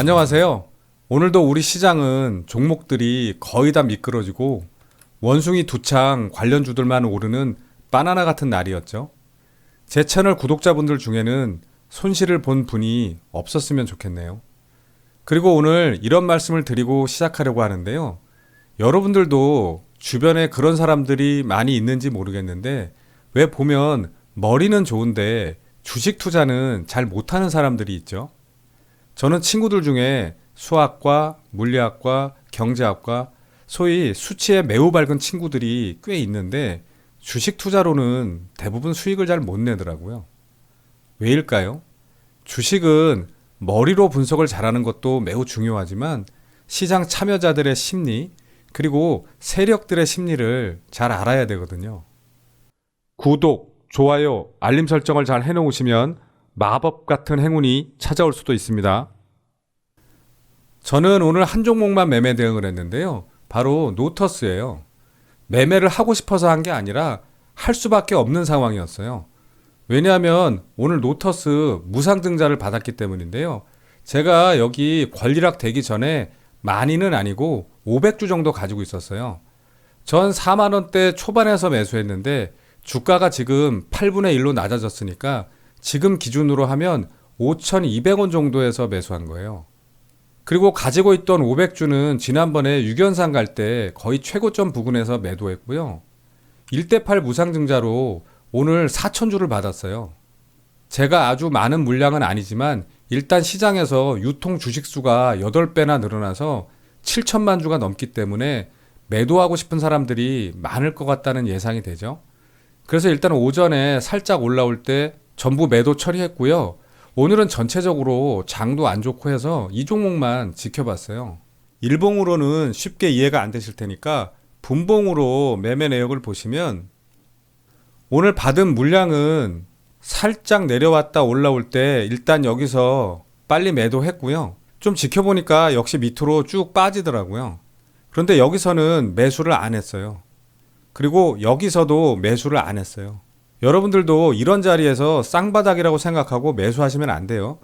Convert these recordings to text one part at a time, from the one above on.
안녕하세요. 오늘도 우리 시장은 종목들이 거의 다 미끄러지고 원숭이 두창 관련주들만 오르는 바나나 같은 날이었죠. 제 채널 구독자분들 중에는 손실을 본 분이 없었으면 좋겠네요. 그리고 오늘 이런 말씀을 드리고 시작하려고 하는데요. 여러분들도 주변에 그런 사람들이 많이 있는지 모르겠는데 왜 보면 머리는 좋은데 주식 투자는 잘 못하는 사람들이 있죠. 저는 친구들 중에 수학과 물리학과 경제학과 소위 수치에 매우 밝은 친구들이 꽤 있는데 주식 투자로는 대부분 수익을 잘 못 내더라고요. 왜일까요? 주식은 머리로 분석을 잘하는 것도 매우 중요하지만 시장 참여자들의 심리 그리고 세력들의 심리를 잘 알아야 되거든요. 구독, 좋아요, 알림 설정을 잘 해놓으시면 마법 같은 행운이 찾아올 수도 있습니다. 저는 오늘 한 종목만 매매 대응을 했는데요. 바로 노터스예요. 매매를 하고 싶어서 한 게 아니라 할 수밖에 없는 상황이었어요. 왜냐하면 오늘 노터스 무상증자를 받았기 때문인데요. 제가 여기 권리락 되기 전에 많이는 아니고 500주 정도 가지고 있었어요. 전 4만 원대 초반에서 매수했는데 주가가 지금 8분의 1로 낮아졌으니까 지금 기준으로 하면 5,200원 정도에서 매수한 거예요. 그리고 가지고 있던 500주는 지난번에 유견상 갈 때 거의 최고점 부근에서 매도했고요. 1대8 무상증자로 오늘 4,000주를 받았어요. 제가 아주 많은 물량은 아니지만 일단 시장에서 유통 주식수가 8배나 늘어나서 7천만 주가 넘기 때문에 매도하고 싶은 사람들이 많을 것 같다는 예상이 되죠. 그래서 일단 오전에 살짝 올라올 때 전부 매도 처리했고요. 오늘은 전체적으로 장도 안 좋고 해서 이 종목만 지켜봤어요. 일봉으로는 쉽게 이해가 안 되실 테니까 분봉으로 매매 내역을 보시면 오늘 받은 물량은 살짝 내려왔다 올라올 때 일단 여기서 빨리 매도했고요. 좀 지켜보니까 역시 밑으로 쭉 빠지더라고요. 그런데 여기서는 매수를 안 했어요. 그리고 여기서도 매수를 안 했어요. 여러분들도 이런 자리에서 쌍바닥이라고 생각하고 매수하시면 안 돼요.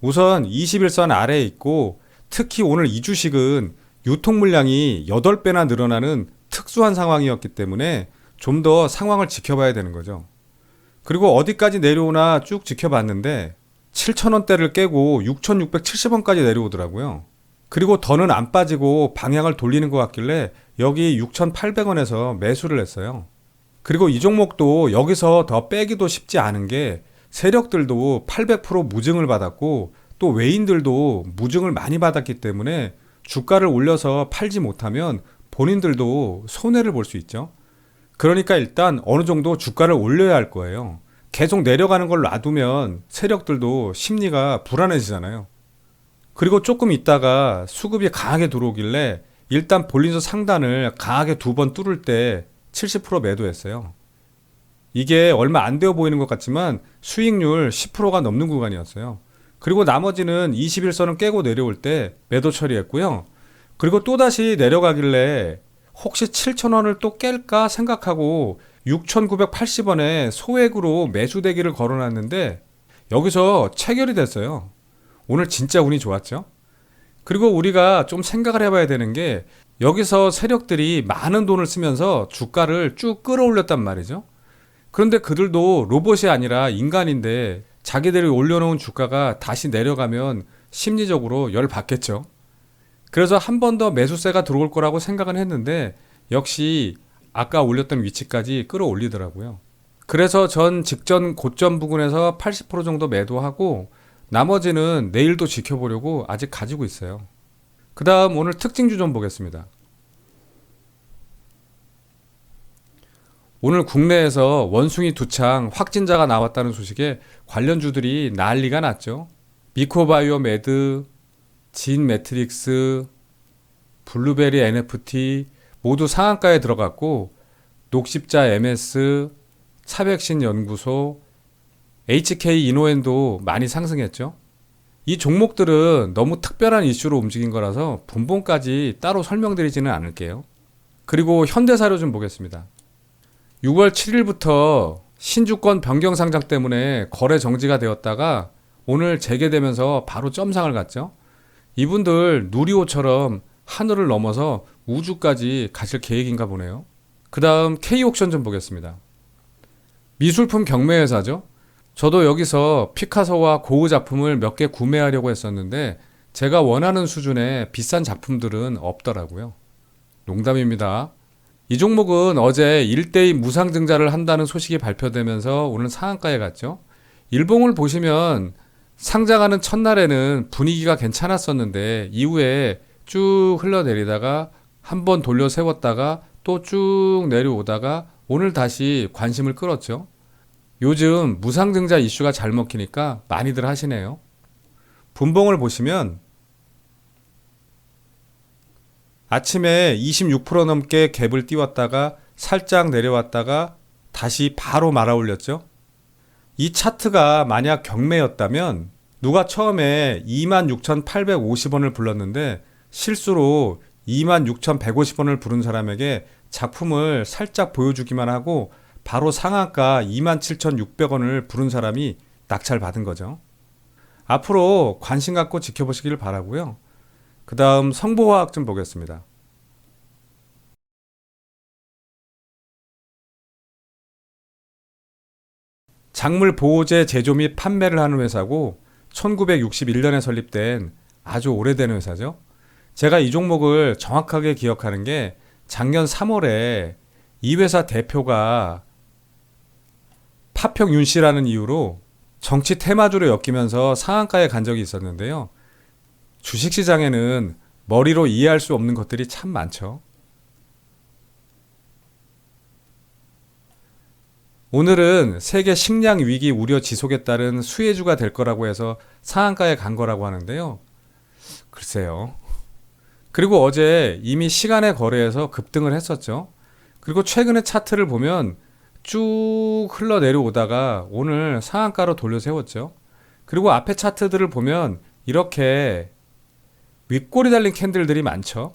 우선 21선 아래에 있고 특히 오늘 이 주식은 유통 물량이 8배나 늘어나는 특수한 상황이었기 때문에 좀 더 상황을 지켜봐야 되는 거죠. 그리고 어디까지 내려오나 쭉 지켜봤는데 7,000원대를 깨고 6,670원까지 내려오더라고요. 그리고 더는 안 빠지고 방향을 돌리는 것 같길래 여기 6,800원에서 매수를 했어요. 그리고 이 종목도 여기서 더 빼기도 쉽지 않은 게 세력들도 800% 무증을 받았고 또 외인들도 무증을 많이 받았기 때문에 주가를 올려서 팔지 못하면 본인들도 손해를 볼 수 있죠. 그러니까 일단 어느 정도 주가를 올려야 할 거예요. 계속 내려가는 걸 놔두면 세력들도 심리가 불안해지잖아요. 그리고 조금 있다가 수급이 강하게 들어오길래 일단 볼린저 상단을 강하게 두 번 뚫을 때 70% 매도했어요. 이게 얼마 안 되어 보이는 것 같지만 수익률 10%가 넘는 구간이었어요. 그리고 나머지는 21선을 깨고 내려올 때 매도 처리했고요. 그리고 또다시 내려가길래 혹시 7,000원을 또 깰까 생각하고 6,980원에 소액으로 매수 대기를 걸어놨는데 여기서 체결이 됐어요. 오늘 진짜 운이 좋았죠? 그리고 우리가 좀 생각을 해봐야 되는 게 여기서 세력들이 많은 돈을 쓰면서 주가를 쭉 끌어올렸단 말이죠. 그런데 그들도 로봇이 아니라 인간인데 자기들이 올려놓은 주가가 다시 내려가면 심리적으로 열 받겠죠. 그래서 한 번 더 매수세가 들어올 거라고 생각은 했는데 역시 아까 올렸던 위치까지 끌어올리더라고요. 그래서 전 직전 고점 부근에서 80% 정도 매도하고 나머지는 내일도 지켜보려고 아직 가지고 있어요. 그 다음 오늘 특징주 좀 보겠습니다. 오늘 국내에서 원숭이 두 창 확진자가 나왔다는 소식에 관련주들이 난리가 났죠. 미코바이오 메드, 진 매트릭스, 블루베리 NFT 모두 상한가에 들어갔고 녹십자 MS, 차백신 연구소, HK 이노엔도 많이 상승했죠. 이 종목들은 너무 특별한 이슈로 움직인 거라서 분봉까지 따로 설명드리지는 않을게요. 그리고 현대사료 좀 보겠습니다. 6월 7일부터 신주권 변경 상장 때문에 거래 정지가 되었다가 오늘 재개되면서 바로 점상을 갔죠. 이분들 누리호처럼 하늘을 넘어서 우주까지 가실 계획인가 보네요. 그 다음 K옥션 좀 보겠습니다. 미술품 경매회사죠. 저도 여기서 피카소와 고흐 작품을 몇 개 구매하려고 했었는데 제가 원하는 수준의 비싼 작품들은 없더라고요. 농담입니다. 이 종목은 어제 1대2 무상 증자를 한다는 소식이 발표되면서 오늘 상한가에 갔죠. 일봉을 보시면 상장하는 첫날에는 분위기가 괜찮았었는데 이후에 쭉 흘러내리다가 한 번 돌려 세웠다가 또 쭉 내려오다가 오늘 다시 관심을 끌었죠. 요즘 무상증자 이슈가 잘 먹히니까 많이들 하시네요. 분봉을 보시면 아침에 26% 넘게 갭을 띄웠다가 살짝 내려왔다가 다시 바로 말아 올렸죠. 이 차트가 만약 경매였다면 누가 처음에 26,850원을 불렀는데 실수로 26,150원을 부른 사람에게 작품을 살짝 보여주기만 하고 바로 상한가 27,600원을 부른 사람이 낙찰 받은 거죠. 앞으로 관심 갖고 지켜보시길 바라고요. 그 다음 성보화학 좀 보겠습니다. 작물 보호제 제조 및 판매를 하는 회사고 1961년에 설립된 아주 오래된 회사죠. 제가 이 종목을 정확하게 기억하는 게 작년 3월에 이 회사 대표가 파평 윤 씨라는 이유로 정치 테마주로 엮이면서 상한가에 간 적이 있었는데요. 주식 시장에는 머리로 이해할 수 없는 것들이 참 많죠. 오늘은 세계 식량 위기 우려 지속에 따른 수혜주가 될 거라고 해서 상한가에 간 거라고 하는데요. 글쎄요. 그리고 어제 이미 시간의 거래에서 급등을 했었죠. 그리고 최근의 차트를 보면 쭉 흘러 내려오다가 오늘 상한가로 돌려 세웠죠. 그리고 앞에 차트들을 보면 이렇게 윗골이 달린 캔들들이 많죠.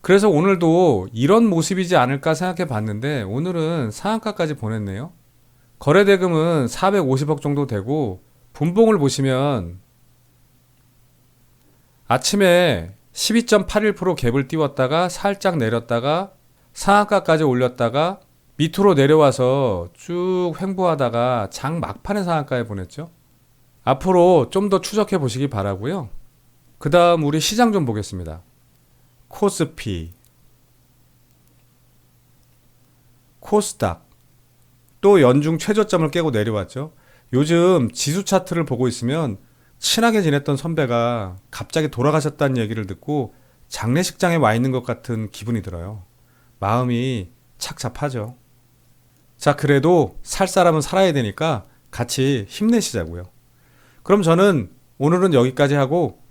그래서 오늘도 이런 모습이지 않을까 생각해 봤는데 오늘은 상한가까지 보냈네요. 거래 대금은 450억 정도 되고 분봉을 보시면 아침에 12.81% 갭을 띄웠다가 살짝 내렸다가 상한가까지 올렸다가 밑으로 내려와서 쭉 횡보하다가 장 막판의 상한가에 보냈죠. 앞으로 좀 더 추적해 보시기 바라고요. 그 다음 우리 시장 좀 보겠습니다. 코스피, 코스닥, 또 연중 최저점을 깨고 내려왔죠. 요즘 지수 차트를 보고 있으면 친하게 지냈던 선배가 갑자기 돌아가셨다는 얘기를 듣고 장례식장에 와 있는 것 같은 기분이 들어요. 마음이 착잡하죠. 자, 그래도 살 사람은 살아야 되니까 같이 힘내시자고요. 그럼 저는 오늘은 여기까지 하고